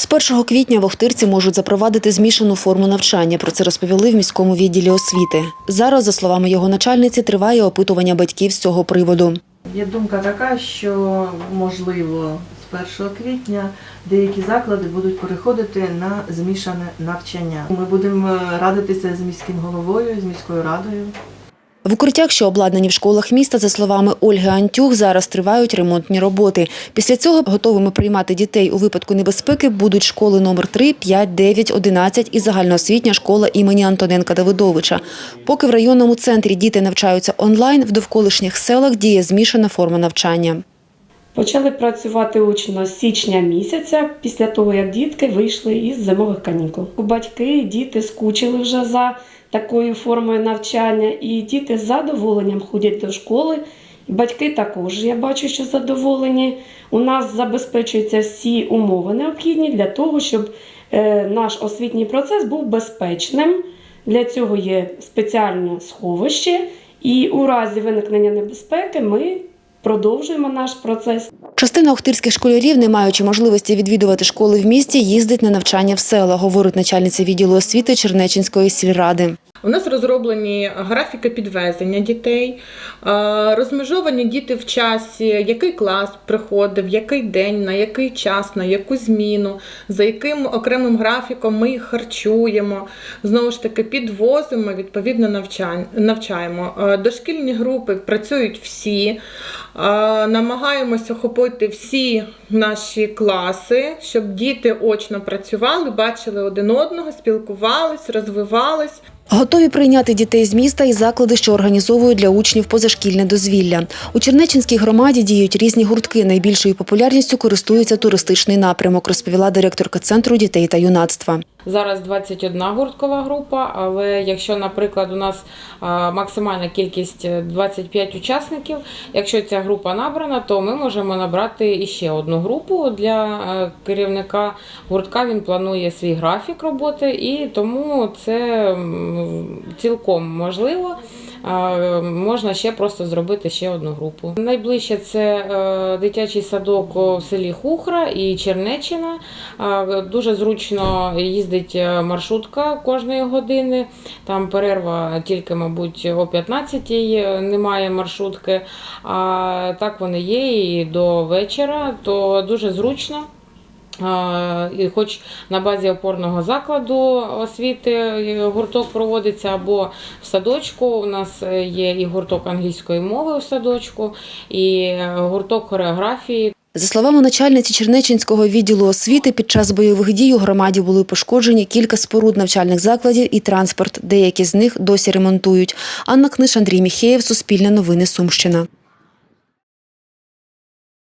З 1 квітня в можуть запровадити змішану форму навчання. Про це розповіли в міському відділі освіти. Зараз, за словами його начальниці, триває опитування батьків з цього приводу. Є думка така, що можливо з 1 квітня деякі заклади будуть переходити на змішане навчання. Ми будемо е, радитися з міським головою, з міською радою. В укриттях, що обладнані в школах міста, за словами Ольги Антюх, зараз тривають ремонтні роботи. Після цього готовими приймати дітей у випадку небезпеки будуть школи номер 3, 5, 9, 11 і загальноосвітня школа імені Антоненка Давидовича. Поки в районному центрі діти навчаються онлайн, в довколишніх селах діє змішана форма навчання. Почали працювати очно з січня місяця, після того як дітки вийшли із зимових канікул. Батьки і діти скучили вже за такою формою навчання, і діти з задоволенням ходять до школи. Батьки також я бачу, що задоволені. У нас забезпечуються всі умови необхідні для того, щоб е, наш освітній процес був безпечним. Для цього є спеціальне сховище, і у разі виникнення небезпеки ми продовжуємо наш процес. Частина охтирських школярів, не маючи можливості відвідувати школи в місті, їздить на навчання в села, говорить начальниця відділу освіти Чернечинської сільради. У нас розроблені графіки підвезення дітей, е, розмежовані діти в часі, який клас приходив, який день, на який час, на яку зміну, за яким окремим графіком ми їх харчуємо. Знову ж таки, підвозимо, відповідно навчаємо. Е, Дошкільні групи працюють всі. Е, Намагаємося охопити всі наші класи, щоб діти очно працювали, бачили один одного, спілкувались, розвивались. Готові прийняти дітей з міста і заклади, що організовують для учнів позашкільне дозвілля. У Чернечинській громаді діють різні гуртки. Найбільшою популярністю користується туристичний напрямок, розповіла директорка центру дітей та юнацтва. Зараз 21 гурткова група, але якщо, наприклад, у нас максимальна кількість е, 25 учасників, якщо ця група набрана, то ми можемо набрати іще одну групу для е, керівника гуртка. Він планує свій графік роботи, і тому це цілком можливо. Можна ще просто зробити ще одну групу. Найближче це е, дитячий садок у селі Хухра і Чернечина. Дуже зручно їздить е, маршрутка кожної години. Там перерва тільки, мабуть, о 15-й немає маршрутки. А так вони є і до вечора, то дуже зручно. І хоч на базі опорного закладу освіти е, гурток проводиться або в садочку. У нас е, є і гурток англійської мови у садочку, і е, гурток хореографії. За словами начальниці Чернечинського відділу освіти, під час бойових дій у громаді були пошкоджені кілька споруд навчальних закладів і транспорт. Деякі з них досі ремонтують. Анна Книж, Андрій Міхеєв, Суспільне новини, Сумщина.